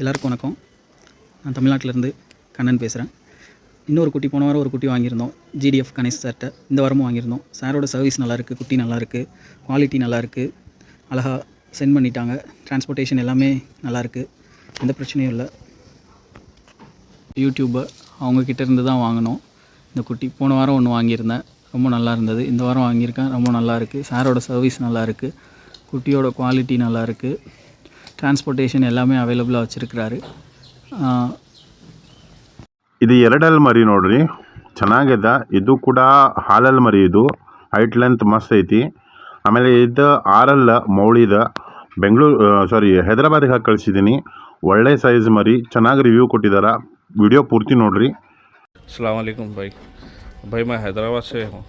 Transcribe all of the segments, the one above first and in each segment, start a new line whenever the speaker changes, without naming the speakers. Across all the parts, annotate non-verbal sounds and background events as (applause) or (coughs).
எல்லாருக்கும் வணக்கம். நான் தமிழ்நாட்டிலேருந்து கண்ணன் பேசுகிறேன் இன்னொரு குட்டி போன வாரம் ஒரு குட்டி வாங்கியிருந்தோம். ஜிடிஎஃப் கணேஷ் சார்கிட்ட. இந்த வாரமும் வாங்கியிருந்தோம். சாரோட சர்வீஸ் நல்லாயிருக்கு குட்டி நல்லாயிருக்கு குவாலிட்டி நல்லாயிருக்கு. அழகாக சென்ட் பண்ணிட்டாங்க. டிரான்ஸ்போர்ட்டேஷன் எல்லாமே நல்லாயிருக்கு. எந்த பிரச்சனையும் இல்லை. யூடியூப்பை அவங்கக்கிட்ட இருந்து தான் வாங்கினோம். இந்த குட்டி போன வாரம் ஒன்று வாங்கியிருந்தேன். ரொம்ப நல்லா இருந்தது. இந்த வாரம் வாங்கியிருக்கேன். ரொம்ப நல்லா இருக்குது சாரோட சர்வீஸ் நல்லா இருக்குது குட்டியோட குவாலிட்டி நல்லா இருக்குது டிரான்ஸ்போர்ட்டேஷன் எல்லாமே அவைலபிளாக வச்சுருக்கிறாரு
ಇದು ಎರಡಲ್ಲಿ ಮರಿ ನೋಡ್ರಿ ಚೆನ್ನಾಗಿದೆ ಇದು ಕೂಡ ಹಾಲಲ್ಲಿ ಮರಿ ಇದು ಹೈಟ್ ಲೆಂತ್ ಮಸ್ತ್ ಐತಿ ಆಮೇಲೆ ಇದು ಆರಲ್ಲ ಮೌಳಿದ ಬೆಂಗಳೂರು ಸಾರಿ ಹೈದ್ರಾಬಾದಿಗೆ ಹಾಕಿ ಕಳಿಸಿದ್ದೀನಿ ಒಳ್ಳೆ ಸೈಜ್ ಮರಿ ಚೆನ್ನಾಗಿ ರಿವ್ಯೂ ಕೊಟ್ಟಿದ್ದಾರೆ ವಿಡಿಯೋ ಪೂರ್ತಿ ನೋಡ್ರಿ
अलैक्म भाई भाई मैं हैदराबाद से हूँ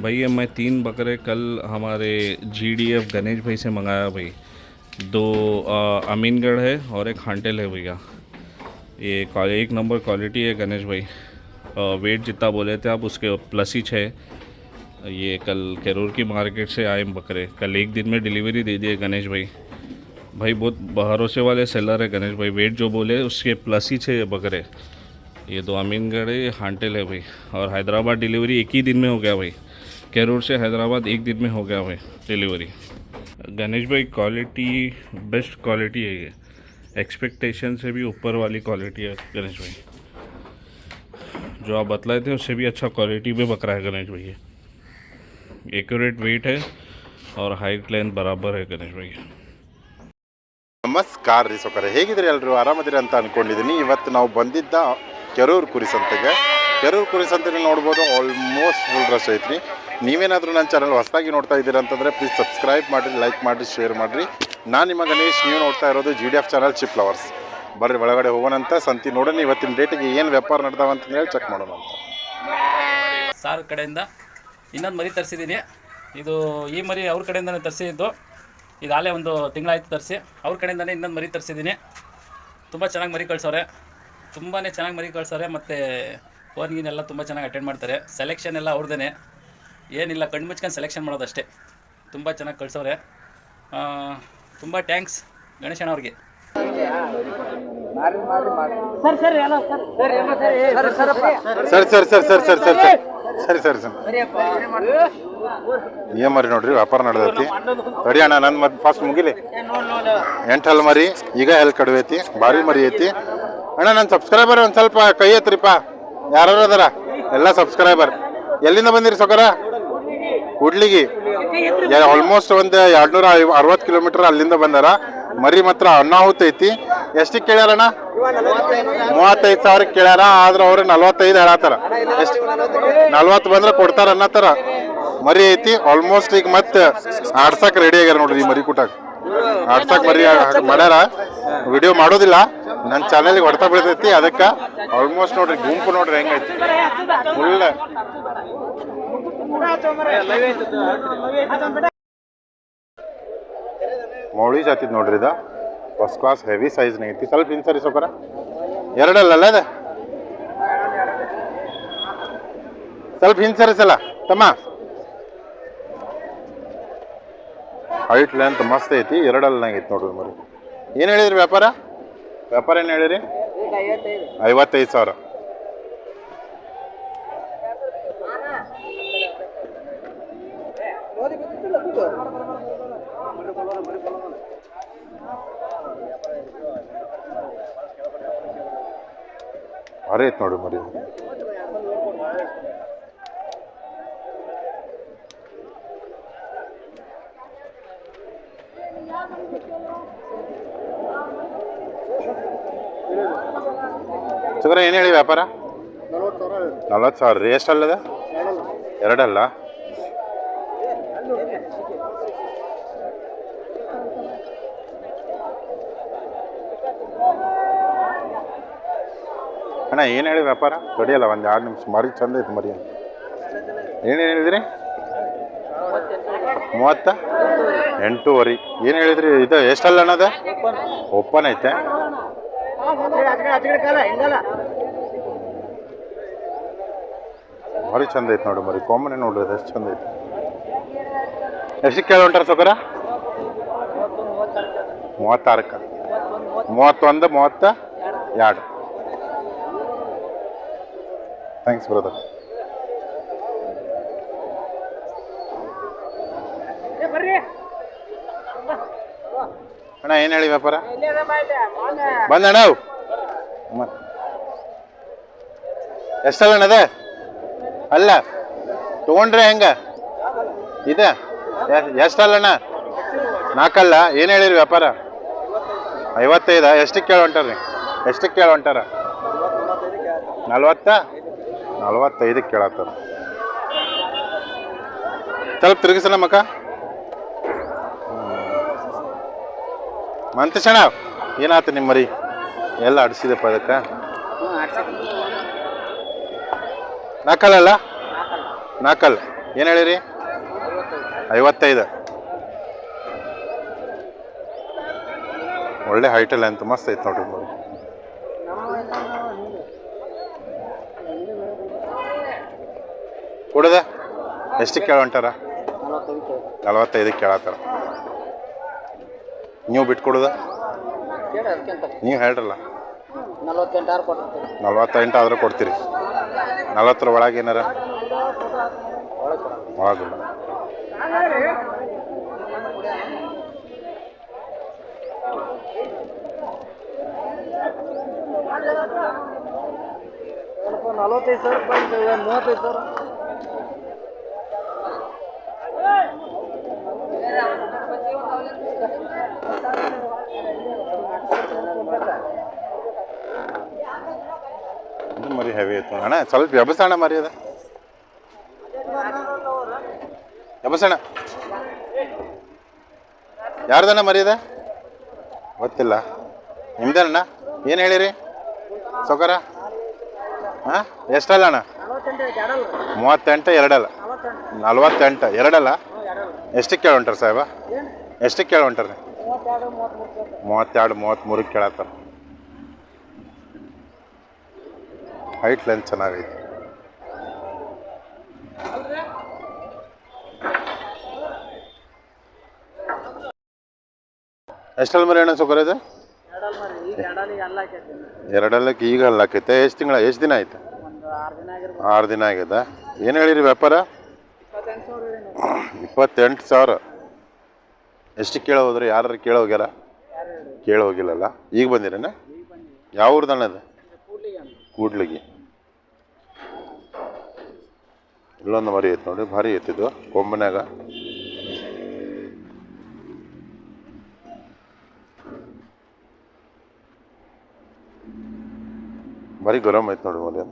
भाई ये मैं तीन बकरे कल हमारे जीडीएफ गणेश भाई से मंगाया भाई दो अमीनगढ़ है और एक हांटेल है भैया। ये एक नंबर क्वालिटी है गणेश भाई। वेट जितना बोले थे आप, उसके प्लस ही छः ये कल केरूर की मार्केट से आए बकरे। कल एक दिन में डिलीवरी दे दिए गणेश भाई। भाई, बहुत भरोसे वाले सेलर है गणेश भाई। वेट जो बोले, उसके प्लस ही छः बकरे। ये दो अमीनगढ़ है ये हांटेल है भाई। और हैदराबाद डिलीवरी एक ही दिन में हो गया भाई। कैरोर से हैदराबाद एक दिन में हो गया भाई, डिलीवरी। गणेश भाई क्वालिटी बेस्ट क्वालिटी है ये एक्सपेक्टेशन से भी ऊपर वाली क्वालिटी है गणेश भाई जो आप बतलाए थे उससे भी अच्छा क्वालिटी में बकरा है गणेश भाई ये एक्यूरेट वेट है और हाइट लेंथ बराबर है गणेश भाई
ನಮಸ್ಕಾರ ರೀ ಸೊಕರೆ ಹೇಗಿದ್ರಿ ಎಲ್ಲರೂ ಆರಾಮದಿರಿ ಅಂತ ಅನ್ಕೊಂಡಿದ್ದೀನಿ ಇವತ್ತು ನಾವು ಬಂದಿದ್ದ ಕೆರೂರು ಕುರಿ ಸಂತೆಗೆ ಕೆರೂರು ಕುರಿ ಸಂತೆಯಲ್ಲಿ ನೋಡ್ಬೋದು ಆಲ್ಮೋಸ್ಟ್ ಫುಲ್ ರಶ್ ಐತ್ರಿ. ನೀವೇನಾದರೂ ನನ್ನ ಚಾನಲ್ ಹೊಸದಾಗಿ ನೋಡ್ತಾ ಇದ್ದೀರಾ ಅಂತಂದರೆ ಪ್ಲೀಸ್ ಸಬ್ಸ್ಕ್ರೈಬ್ ಮಾಡಿರಿ ಲೈಕ್ ಮಾಡಿರಿ ಶೇರ್ ಮಾಡಿರಿ. ನಾನು ನಿಮ್ಮ ಗಣೇಶ್, ನೀವು ನೋಡ್ತಾ ಇರೋದು G D F channel sheep lovers ಬರ್ರಿ, ಒಳಗಡೆ ಹೋಗೋಣಂತ ಸಂತಿ ನೋಡೋಣ, ಇವತ್ತಿನ ಡೇಟಿಗೆ ಏನು ವ್ಯಾಪಾರ ನಡೆದಾವ ಅಂತ ಹೇಳಿ ಚೆಕ್ ಮಾಡೋಣ ಅಂತ.
ಸಾರ್ ಕಡೆಯಿಂದ ಇನ್ನೊಂದು ಮರಿ ತರಿಸಿದ್ದೀನಿ ಇದು ಈ ಮರಿ ಅವ್ರ ಕಡೆಯಿಂದನೇ ತರಿಸಿದ್ದು. ಇದು ಆಲೇ ಒಂದು ತಿಂಗಳಾಯ್ತು ತರಿಸಿ. ಅವ್ರ ಕಡೆಯಿಂದನೇ ಇನ್ನೊಂದು ಮರಿ ತರಿಸಿದ್ದೀನಿ ತುಂಬ ಚೆನ್ನಾಗಿ ಮರಿ ಕಳ್ಸೋರೆ ತುಂಬಾ ಚೆನ್ನಾಗಿ ಮರಿ ಕಳ್ಸೋರೆ ಮತ್ತು ಫೋನ್ ಗೀನೆಲ್ಲ ತುಂಬ ಚೆನ್ನಾಗಿ ಅಟೆಂಡ್ ಮಾಡ್ತಾರೆ. ಸೆಲೆಕ್ಷನ್ ಎಲ್ಲ ಅವ್ರದ್ದೇ ಏನಿಲ್ಲ ಕಣ್ಣು ಮುಚ್ಕೊಂಡು ಸೆಲೆಕ್ಷನ್ ಮಾಡೋದಷ್ಟೇ. ತುಂಬ ಚೆನ್ನಾಗಿ ಕಳ್ಸವ್ರೆ. ತುಂಬ ಟ್ಯಾಂಕ್ಸ್ ಗಣೇಶಣ್ಣ ಅವ್ರಿಗೆ.
ಸರಿ ಸರಿ ಸರ್. ಸರಿ ಸರಿ. ಸರಿ ಸರಿ ಸರಿ ಸರಿ. ಏನ್ ಮರಿ ನೋಡ್ರಿ ವ್ಯಾಪಾರ ನಡೆದೈತಿ. ರೆಡಿ ಅಣ್ಣ ನನ್ನ ಮತ್ತೆ ಫಸ್ಟ್ ಮುಗಿಲಿ. ಎಂಟು ಹಲ್ ಮರಿ ಈಗ ಹೆಲ್ ಕಡುವೈತಿ ಐತಿ ಭಾರಿ ಮರಿ ಐತಿ. ಅಣ್ಣ ನನ್ನ ಸಬ್ಸ್ಕ್ರೈಬರ್ ಒಂದು ಸ್ವಲ್ಪ ಕೈ ಐತ್ರಿಪ್ಪ ಯಾರು ಅದಾರ? ಎಲ್ಲ ಸಬ್ಸ್ಕ್ರೈಬರ್ ಎಲ್ಲಿಂದ ಬಂದಿರಿ ಸೊಕರ? ಹುಡ್ಲಿಗಿ ಆಲ್ಮೋಸ್ಟ್ ಒಂದು ಎರಡ್ನೂರ ಅರವತ್ತು ಕಿಲೋಮೀಟರ್ ಅಲ್ಲಿಂದ ಬಂದಾರ. ಮರಿ ಮಾತ್ರ ಅನಾಹುತ ಐತಿ. ಎಷ್ಟಿಗೆ ಕೇಳ್ಯಾರಣ್ಣ? ಮೂವತ್ತೈದು ಸಾವಿರ ಕೇಳ್ಯಾರ, ಆದ್ರೆ ಅವ್ರು ನಲ್ವತ್ತೈದು ಹೇಳತ್ತಾರ. ಎಷ್ಟು? ನಲ್ವತ್ತು ಬಂದ್ರೆ ಕೊಡ್ತಾರ ಅನ್ನತ್ತಾರ. ಮರಿ ಐತಿ ಆಲ್ಮೋಸ್ಟ್ ಈಗ ಮತ್ತೆ ಆಡ್ಸಕ್ ರೆಡಿ ಆಗ್ಯಾರ ನೋಡ್ರಿ ಮರಿ ಕೂಟಾಕ ಆಡ್ಸಕ್ ಮರಿ ಮಾಡ್ಯಾರ. ವಿಡಿಯೋ ಮಾಡೋದಿಲ್ಲ. ನನ್ನ ಚಾನಲ್ಗೆ ಹೊಡೆತ ಬೀಳ್ತೈತಿ ಅದಕ್ಕೆ ಆಲ್ಮೋಸ್ಟ್ ನೋಡ್ರಿ, ಗುಂಪು ನೋಡ್ರಿ ಹೆಂಗೈತಿ ಫುಲ್ ಮೌಳಿ ಜಾತಿದ್ ನೋಡ್ರಿ ಇದು. ಫಸ್ಟ್ ಕ್ಲಾಸ್ ಹೆವಿ ಸೈಜ್ ಐತಿ. ಸ್ವಲ್ಪ ಇನ್ಸರಿ ಸೊಕರ ಎರಡಲ್ಲ ಅದ? ಸ್ವಲ್ಪ ಹಿಂಸರಿಸಲ್ಲ ತಮ್ಮ. ಹೈಟ್ ಲೆಂತ್ ಮಸ್ತ್ ಐತಿ. ಎರಡಲ್ಲ ಐತಿ ನೋಡ್ರಿ ಮರಿ ಏನು ಹೇಳಿದ್ರಿ ವ್ಯಾಪಾರ? ವ್ಯಾಪಾರ ಏನು ಹೇಳಿರಿ? ಐವತ್ತೈದು. ಸಾವಿರ. ಭಾರಿ ನೋಡಿ ಮರಿ ಸುಗರ ಏನು ಹೇಳಿ ವ್ಯಾಪಾರ ನಲ್ವತ್ತು ಸಾವಿರ ರೀ ಎಷ್ಟಲ್ಲದ ಎರಡಲ್ಲ ಅಣ್ಣ ಏನು ಹೇಳಿ ವ್ಯಾಪಾರ ಕಡಿಯಲ್ಲ ಒಂದು ಎರಡು ನಿಮಿಷ ಮರಿ ಚಂದ ಐತೆ ಮರಿ ಏನೇನು ಹೇಳಿದ್ರಿ ಮೂವತ್ತ ಎಂಟೂವರೆ ಏನು ಹೇಳಿದ್ರಿ ಇದು ಎಷ್ಟಲ್ಲ ಅಣ್ಣದ ಓಪನ್ ಐತೆ ಭಾರಿ ಚಂದ ಐತೆ ನೋಡಿ ಮರಿ ಕಾಮನ್ ನೋಡ್ರಿ ಎಷ್ಟು ಚಂದ ಐತೆ. ಎಷ್ಟಕ್ಕೆ ಕೇಳಿ ಹೊಂಟಾರ ಸೊಕರ ಮೂವತ್ತಾರಕ್ಕೆ. ಮೂವತ್ತೊಂದು ಮೂವತ್ತ ಎರಡು. ಥ್ಯಾಂಕ್ಸ್ ಬ್ರದರ್ ಅಣ್ಣ ಏನು ಹೇಳಿ ವ್ಯಾಪಾರ? ಬಂದಣ್ಣ ಅವು? ಎಷ್ಟಲ್ಲ ಅಣ್ಣ ಅದ? ಅಲ್ಲ, ತೊಗೊಂಡ್ರೆ ಹೆಂಗ? ಇದೆ ಎಷ್ಟಲ್ಲಣ್ಣ? ನಾಲ್ಕಲ್ಲ ಏನು ಹೇಳಿರಿ ವ್ಯಾಪಾರ? ಐವತ್ತೈದ? ಎಷ್ಟಕ್ಕೆ ಕೇಳಿ ಹೊಂಟಾರಿ ಎಷ್ಟಕ್ಕೆ ಕೇಳಿ ಹೊಂಟಾರ ನಲ್ವತ್ತ? ನಲ್ವತ್ತೈದಕ್ಕೆ ಕೇಳತ್ತಾರ. ಸ್ವಲ್ಪ ತಿರುಗಿಸಣ ಮಕ್ಕ. ಮಂತೇಶಣ್ಣ ಏನಾಯ್ತು ನಿಮ್ಮ ಮರಿ ಎಲ್ಲ ಅಡಿಸಿದಪ್ಪ ಅದಕ್ಕೆ? ನಾಲ್ಕಲ್ಲ ನಾಲ್ಕಲ್ಲ ಏನು ಹೇಳಿರಿ? ಐವತ್ತೈದು. ಒಳ್ಳೆ ಹೈಟಲ್ ಅಂತ ಮಸ್ತ್ ಐತೆ ನೋಡ್ರಿ ಬರ್ರಿ ಕೊಡದ? ಎಷ್ಟಕ್ಕೆ ಕೇಳಂಟಾರ ಹೊಂಟಾರ? ನಲವತ್ತೈದಕ್ಕೆ ಕೇಳತ್ತಾರ. ನೀವು ಬಿಟ್ಕೊಡುದ ನೀವು ಹೇಳ್ರಲ್ಲ.
ನಲವತ್ತೆಂಟು ಕೊಟ್ಟಿರ್ತೀವಿ
ನಲ್ವತ್ತೆಂಟು ಆದ್ರೆ ಕೊಡ್ತೀರಿ. ನಲ್ವತ್ತರ ಒಳಗೆ ಏನಾರ? ಒಳಗಿಲ್ಲ
ನಲವತ್ತೈದು ಸಾವಿರ ರೂಪಾಯಿ ಮೂವತ್ತೈದು ಸಾವಿರ.
ಮರಿ ಹೆವಿ ಐತೆ ಅಣ್ಣ, ಸ್ವಲ್ಪ ಎಬಸಣ ಮರಿ ಅದ ಎಬಸಣ ಯಾರ್ದಣ್ಣ ಮರಿ ಅದ ಗೊತ್ತಿಲ್ಲ. ನಿಮ್ದೇನಣ್ಣ? ಏನು ಹೇಳಿರಿ? ಸೌಕರ? ಹಾಂ? ಎಷ್ಟಲ್ಲ ಅಣ್ಣ? ಮೂವತ್ತೆಂಟು, ಎರಡಲ್ಲ. ನಲ್ವತ್ತೆಂಟು, ಎರಡಲ್ಲ? ಎಷ್ಟಕ್ಕೆ ಕೇಳಿ ಸಾಹೇಬ? ಎಷ್ಟಕ್ಕೆ ಕೇಳಿ ಹೊಂಟಾರ? ಮೂವತ್ತೆರಡು ಮೂವತ್ತ್ಮೂರಕ್ಕೆ ಕೇಳತ್ತಾರ ಹೈಟ್ ಲೆಂತ್ ಚೆನ್ನಾಗೈತೆ. ಎಷ್ಟಲ್ಲಿ ಮರಿ ಅಣ್ಣ ಸುಕರ ಇದೆ ಎರಡಲ್ಲಕ್ಕೆ ಈಗ ಅಲ್ಲಾಕೈತೆ ಎಷ್ಟು ತಿಂಗಳ, ಎಷ್ಟು ದಿನ ಆಯ್ತು?
ಆರು ದಿನ
ಆಗಿದೆ. ಏನು ಹೇಳಿರಿ ವ್ಯಾಪಾರ?
ಇಪ್ಪತ್ತೆಂಟು ಸಾವಿರ.
ಎಷ್ಟು ಕೇಳೋದ್ರಿ ಯಾರು ಕೇಳ ಹೋಗ್ಯಾರ? ಕೇಳ ಹೋಗಿಲ್ಲಲ್ಲ. ಈಗ ಬಂದಿರೇನ? ಯಾವ ಊರ್ದಣ್ಣ ಅದು?
ಕೂಡ್ಲಿಗೆ ಅಂತ
ಕೂಡ್ಲಿಗಿ ಇಲ್ಲೊಂದು ಮರಿ ಐತೆ ನೋಡಿ, ಭಾರಿ ಐತಿದ್ದು ಕೊಂಬನ್ಯಾಗ ಭಾರಿ ಗರಂ ಐತೆ ನೋಡಿ ಮರಿ.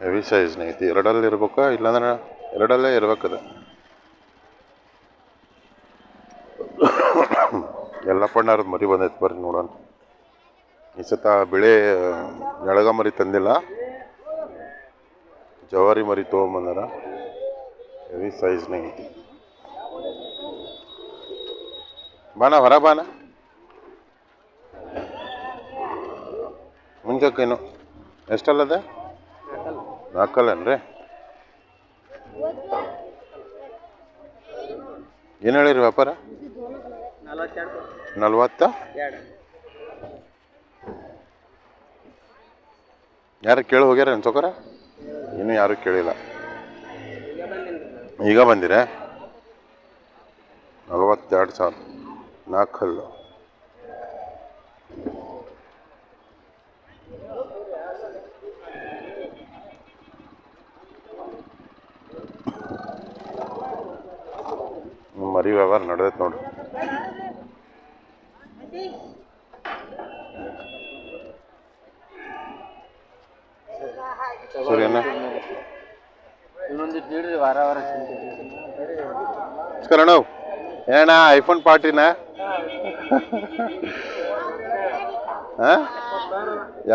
ಹೆವಿ ಸೈಜ್ನ ಐತಿ. ಎರಡಲ್ಲಿ ಇರ್ಬೇಕಾ? ಇಲ್ಲಾಂದ್ರೆ ಎರಡಲ್ಲೇ ಇರ್ಬೇಕದು (coughs) ಎಲ್ಲ ಪಣ್ಣಾರದ ಮರಿ ಬಂದೈತೆ ಬರ್ರಿ ನೋಡೋಣ. ಈ ಸತ ಬೆಳೆ ಎಳಗ ಮರಿ ತಂದಿಲ್ಲ. ಜವಾರಿ ಮರಿ ತೊಗೊಂಬಂದಾರ. ಹೆವಿ ಸೈಜ್ನಾಗ ಐತಿ. ಬಾನ ಹೊರ ಬಾನ ಮುಂಚಕ್ಕೇನು ಎಷ್ಟಲ್ಲದ ನಾಲ್ಕಲ್ಲೇನ್ರಿ ಏನು ಹೇಳಿರಿ ವ್ಯಾಪಾರ? ನಲ್ವತ್ತ? ಯಾರು ಕೇಳಿ ಹೋಗ್ಯಾರ ಅನ್ಸೋಕರ ಇನ್ನೂ ಯಾರು ಕೇಳಿಲ್ಲ. ಈಗ ಬಂದಿರ? ನಲ್ವತ್ತೆರಡು ಸಾವಿರ. ನಾಲ್ಕು ಹಲ್ಲು. ಮರಿ ವ್ಯವಹಾರ ನಡೆದೈತೆ ನೋಡ್ರಿ.
ವಾರ ವಾರ
ನಮಸ್ಕಾರ ಅಣ್ಣ ಏನಣ್ಣ ಐಫೋನ್ ಪಾರ್ಟಿನ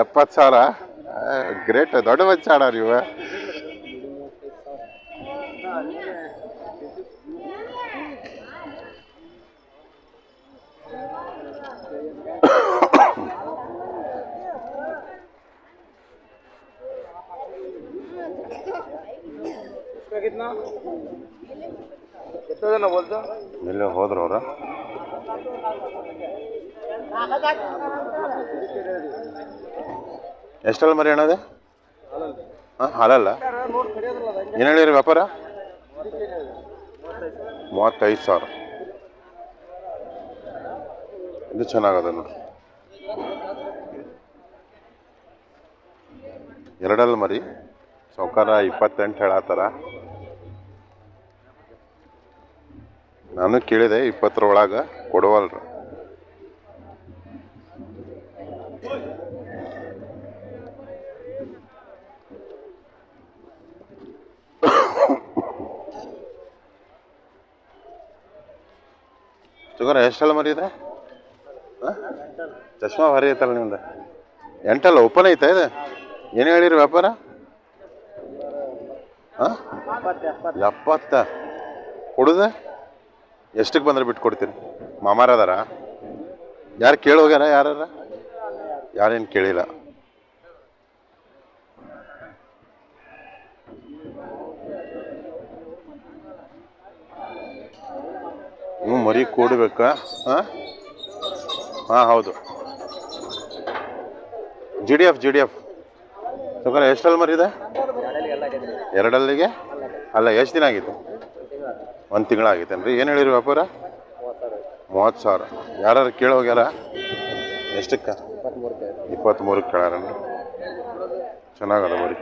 ಎಪ್ಪತ್ತು ಸಾವಿರ ಗ್ರೇಟ್ ದೊಡ್ಡ ಬಚ್ಚ ಅಣ್ಣ ನೀವು ಎಲ್ಲಿ ಹೋದ್ರು ಅವ್ರ? ಎಷ್ಟಲ್ಲ ಮರಿ ಅಣ್ಣದೆ ಹಾಂ, ಹಾಲಲ್ಲ? ಏನು ಹೇಳಿರಿ ವ್ಯಾಪಾರ? ಮೂವತ್ತೈದು ಸಾವಿರ. ಇದು ಚೆನ್ನಾಗದ ನೋಡಿ. ಎರಡಲ್ಲ ಮರಿ. ಸೌಕಾರ ಇಪ್ಪತ್ತೆಂಟು ಹೇಳತ್ತಾರ. ನಾನು ಕೇಳಿದೆ ಇಪ್ಪತ್ತರ ಒಳಗೆ ಕೊಡುವಲ್ರ. ಶುಗರ್ ಎಷ್ಟಲ್ಲ ಮರಿ ಇದೆ? ಚಶ್ಮಾ ಭಾರಿ ಐತಲ್ಲ ನಿಮ್ದು? ಎಂಟಲ್ಲ, ಓಪನ್ ಐತ ಇದು? ಏನು ಹೇಳಿರಿ ವ್ಯಾಪಾರ? ಹಾಂ? ಎಪ್ಪತ್ತ. ಕೊಡುದ? ಎಷ್ಟಕ್ಕೆ ಬಂದ್ರೆ ಬಿಟ್ಟು ಕೊಡ್ತೀರಿ ಮಾಮಾರ ಅದಾರ ಯಾರು ಕೇಳಿ ಹೋಗ್ಯಾರ ಯಾರ ಯಾರೇನು ಕೇಳಿಲ್ಲ. ಹ್ಞೂ ಮರಿ ಕೂಡ್ಬೇಕಾ ಹಾಂ? ಹಾಂ, ಹೌದು. G D F G D F ಸುಖರ ಎಷ್ಟಲ್ಲಿ ಮರಿದೆ ಎರಡಲ್ಲಿಗೆ? ಅಲ್ಲ, ಎಷ್ಟು ದಿನ ಆಗಿತ್ತು? ಒಂದು ತಿಂಗಳಾಗಿತ್ತೇನ್ರಿ ಏನು ಹೇಳಿರಿ ವ್ಯಾಪಾರ? ಮೂವತ್ತು ಸಾವಿರ ಯಾರು ಕೇಳಿ ಹೋಗ್ಯಾರ ಎಷ್ಟಕ್ಕೆ? ಇಪ್ಪತ್ತ್ಮೂರಕ್ಕೆ ಕೇಳಾರನ್ರಿ? ಚೆನ್ನಾಗದ ಬರೀ.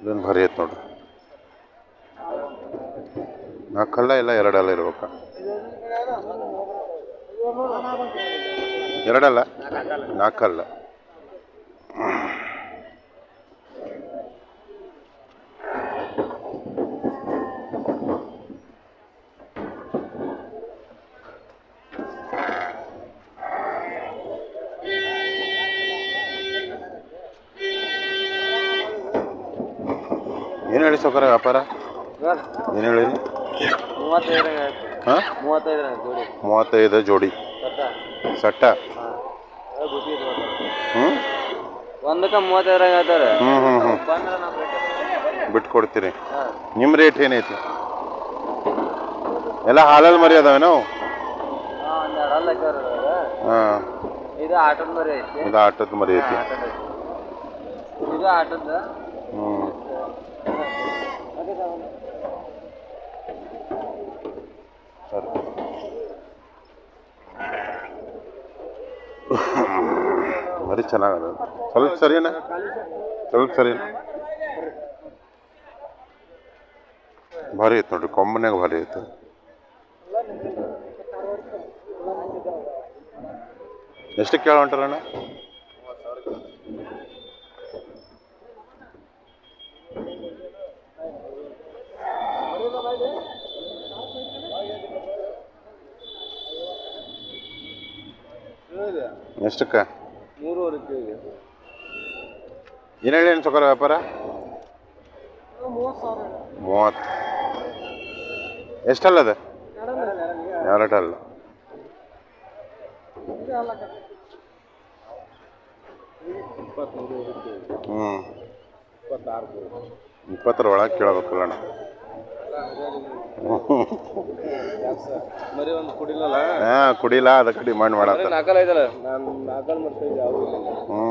ಇದನ್ನು ಭಾರಿ ಐತೆ ನೋಡ್ರಿ. ನಾಲ್ಕಲ್ಲ ಇಲ್ಲ ಎರಡಲ್ಲ ಇರ್ಬೇಕ. ಎರಡಲ್ಲ ನಾಲ್ಕಲ್ಲ ಹೇಳಿ ಸೌಕರ್ಯ ವ್ಯಾಪಾರ? ಏನು ಹೇಳಿ?
ಮೂವತ್ತೈದು
ಹಾಂ?
ಮೂವತ್ತೈದು ಜೋಡಿ.
ಸಟ್ಟ? ಹ್ಞೂ
ಒಂದಕ್ಕೆ ಮೂವತ್ತೈದರಾಗ ಹೇಳ್ತಾರೆ
ಹ್ಞೂ ಹ್ಞೂ ಹ್ಞೂ ಬಿಟ್ಕೊಡ್ತೀರಿ. ನಿಮ್ಮ ರೇಟ್ ಏನೈತಿ? ಎಲ್ಲ ಹಾಲಲ್ಲಿ ಮರಿ
ಅದಾವೆ ನಾವು
ಹಾಂ.
ಇದು ಆಟದ ಮರಿ ಐತಿ.
ಇದು ಆಟದ ಮರಿ ಐತಿ.
ಇದು ಆಟದ
ಮರಿ ಚೆನ್ನಾಗದ. ಸ್ವಲ್ಪ ಸರಿನಾ ಸ್ವಲ್ಪ ಸರಿ ಭಾರಿ ಐತೆ ನೋಡ್ರಿ ಕೊಂಬನ್ಯಾಗ ಭಾರಿ ಐತೆ ಎಷ್ಟು ಕೇಳ ಹೊಂಟಾರಣ್ಣ ಎಷ್ಟಕ್ಕೆ?
ಮೂರುವರೆ
ಏನು ಹೇಳಿ ಏನು ಸೊಕರ ವ್ಯಾಪಾರ? ಮೂವತ್ತು ಎಷ್ಟಲ್ಲ ಅದು? ಎರಡಲ್ಲ ಹ್ಞೂ ಇಪ್ಪತ್ತರ ಒಳಗೆ ಕೇಳಬೇಕಲ್ಲ ಅಣ್ಣ. ಹಾಂ ಕುಡಿಲ್ಲ ಅದಕ್ಕೆ ಡಿಮಾಂಡ್ ಮಾಡತ್ತ ಹ್ಞೂ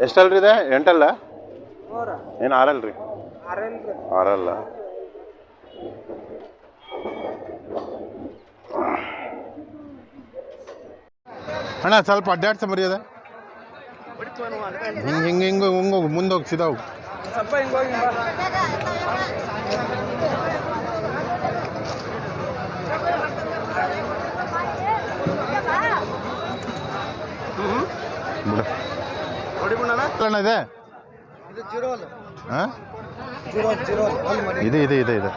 ಎಷ್ಟಲ್ರಿ ಇದೆ? ಎಂಟಲ್ಲ? ಏನು ಆರಲ್ರಿ? ಆರಲ್ಲ. ಅಣ್ಣ ಸ್ವಲ್ಪ ಅಡ್ಡಾಡ್ಸ ಮರ್ಯಾದ. ಹಿಂಗೆ ಹಿಂಗೆ ಹಿಂಗೆ ಹಿಂಗೋಗು ಮುಂದೋಗಿ ಸಿದಾವು.
ಸ್ವಲ್ಪ ಹಿಂಗೋಗಿ
ಇದೆ?
ಇದು
ಇದೆ ಇದೆ ಇದೆ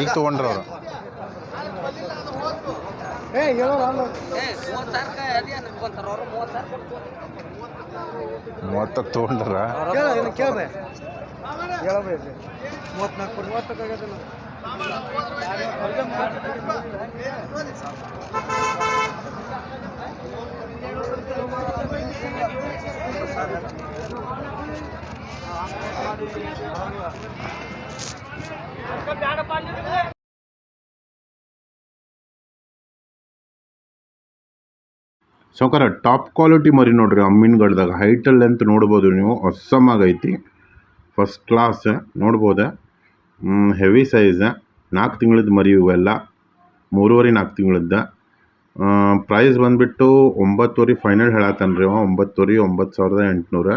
ಈಗ ತೊಗೊಂಡ್ರ ಅವರು.
ಏ ಹೇಳೋ ಅಲ್ಲ ಏ ಮೂವತ್ತು ಸಾವಿರ ಅದೇ ಅನ್ಕೊಂತಾರ ಅವರು ಮೂವತ್ತು ಸಾವಿರ
ಮೂವತ್ತಕ್ಕೆ ತೊಗೊಂಡ್ರ?
ಕೇಳ ಇನ್ನು ಕೇಳ್ಬೇ ಮೂವತ್ನಾಲ್ಕು ಮೂವತ್ತಕ್ಕಾಗತ್ತೆ
ಸೌಕರ ಟಾಪ್ ಕ್ವಾಲಿಟಿ ಮರಿ ನೋಡ್ರಿ ಮೀನುಗಳ್ದಾಗ ಹೈಟಲ್ಲಿ ಲೆಂತ್ ನೋಡ್ಬೋದು ನೀವು ಐತಿ ಫಸ್ಟ್ ಕ್ಲಾಸ್ ನೋಡ್ಬೋದು? ಹೆವಿ ಸೈಜ ನಾಲ್ಕು ತಿಂಗಳದ ಮರಿ ಇವೆಲ್ಲ, ಮೂರುವರೆ ನಾಲ್ಕು ತಿಂಗಳದ್ದು. ಪ್ರೈಸ್ ಬಂದುಬಿಟ್ಟು ಒಂಬತ್ತುವರೆ ಫೈನಲ್ ಹೇಳತ್ತಾನ ರೀ ಅವ, ಒಂಬತ್ತುವರೆ, ಒಂಬತ್ತು ಸಾವಿರದ ಎಂಟುನೂರ.